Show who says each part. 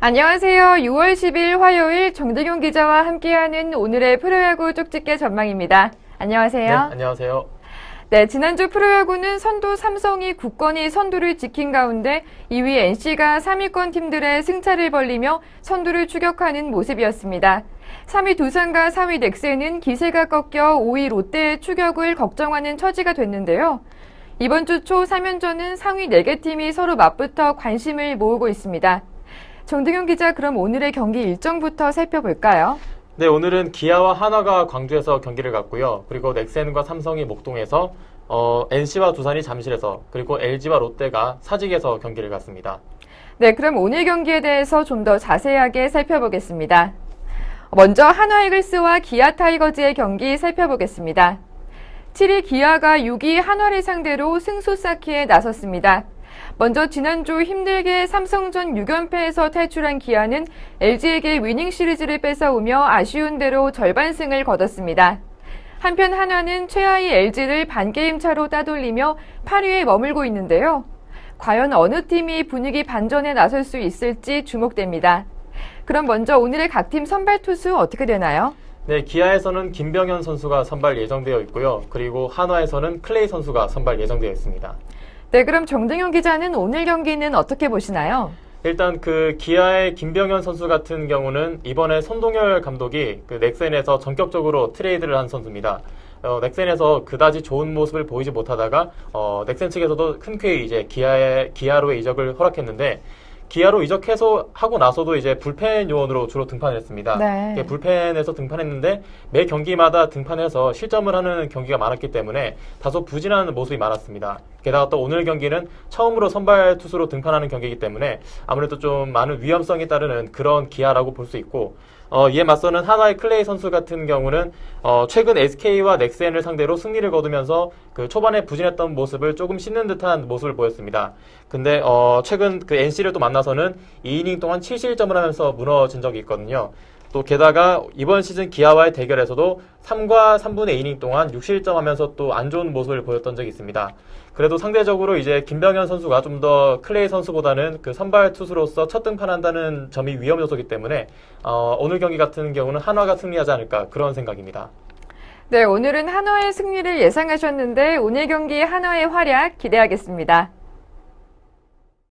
Speaker 1: 안녕하세요. 6월 10일 화요일 정대경 기자와 함께하는 오늘의 프로야구 쪽집게 전망입니다. 안녕하세요.
Speaker 2: 네, 안녕하세요.
Speaker 1: 네, 지난주 프로야구는 선두 삼성이 굳건히 선두를 지킨 가운데 2위 NC가 3위권 팀들의 승차를 벌리며 선두를 추격하는 모습이었습니다. 3위 두산과 4위 넥센은 기세가 꺾여 5위 롯데의 추격을 걱정하는 처지가 됐는데요. 이번 주 초 3연전은 상위 4개 팀이 서로 맞붙어 관심을 모으고 있습니다. 정등현 기자, 그럼 오늘의 경기 일정부터 살펴볼까요?
Speaker 2: 네, 오늘은 기아와 한화가 광주에서 경기를 갖고요. 그리고 넥센과 삼성이 목동에서 어, NC와 두산이 잠실에서 그리고 LG와 롯데가 사직에서 경기를 갖습니다.
Speaker 1: 네, 그럼 오늘 경기에 대해서 좀 더 자세하게 살펴보겠습니다. 먼저 한화 이글스와 기아 타이거즈의 경기 살펴보겠습니다. 7위 기아가 6위 한화를 상대로 승수 쌓기에 나섰습니다. 먼저 지난주 힘들게 삼성전 6연패에서 탈출한 기아는 LG에게 위닝 시리즈를 뺏어오며 아쉬운 대로 절반승을 거뒀습니다. 한편 한화는 최하위 LG를 반게임 차로 따돌리며 8위에 머물고 있는데요. 과연 어느 팀이 분위기 반전에 나설 수 있을지 주목됩니다. 그럼 먼저 오늘의 각 팀 선발 투수 어떻게 되나요?
Speaker 2: 네, 기아에서는 김병현 선수가 선발 예정되어 있고요. 그리고 한화에서는 클레이 선수가 선발 예정되어 있습니다.
Speaker 1: 네, 그럼 정등용 기자는 오늘 경기는 어떻게 보시나요?
Speaker 2: 일단 그 기아의 김병현 선수 같은 경우는 이번에 손동열 감독이 그 넥센에서 전격적으로 트레이드를 한 선수입니다. 어, 넥센에서 그다지 좋은 모습을 보이지 못하다가 어, 넥센 측에서도 흔쾌히 이제 기아의 기아로의 이적을 허락했는데 기아로 이적해서 하고 나서도 이제 불펜 요원으로 주로 등판을 했습니다.
Speaker 1: 네.
Speaker 2: 이게 불펜에서 등판했는데 매 경기마다 등판해서 실점을 하는 경기가 많았기 때문에 다소 부진한 모습이 많았습니다. 게다가 또 오늘 경기는 처음으로 선발 투수로 등판하는 경기이기 때문에 아무래도 좀 많은 위험성이 따르는 그런 기아라고 볼 수 있고 어, 이에 맞서는 하나의 클레이 선수 같은 경우는 어, 최근 SK와 넥센을 상대로 승리를 거두면서 그 초반에 부진했던 모습을 조금 씻는 듯한 모습을 보였습니다. 근데 어, 최근 그 NC를 또 만나서는 2이닝 동안 7실점을 하면서 무너진 적이 있거든요. 또 게다가 이번 시즌 기아와의 대결에서도 3과 3분의 2이닝 동안 6실점 하면서 또 안 좋은 모습을 보였던 적이 있습니다. 그래도 상대적으로 이제 김병현 선수가 좀 더 클레이 선수보다는 그 선발 투수로서 첫 등판한다는 점이 위험 요소이기 때문에 어, 오늘 경기 같은 경우는 한화가 승리하지 않을까 그런 생각입니다.
Speaker 1: 네, 오늘은 한화의 승리를 예상하셨는데 오늘 경기 한화의 활약 기대하겠습니다.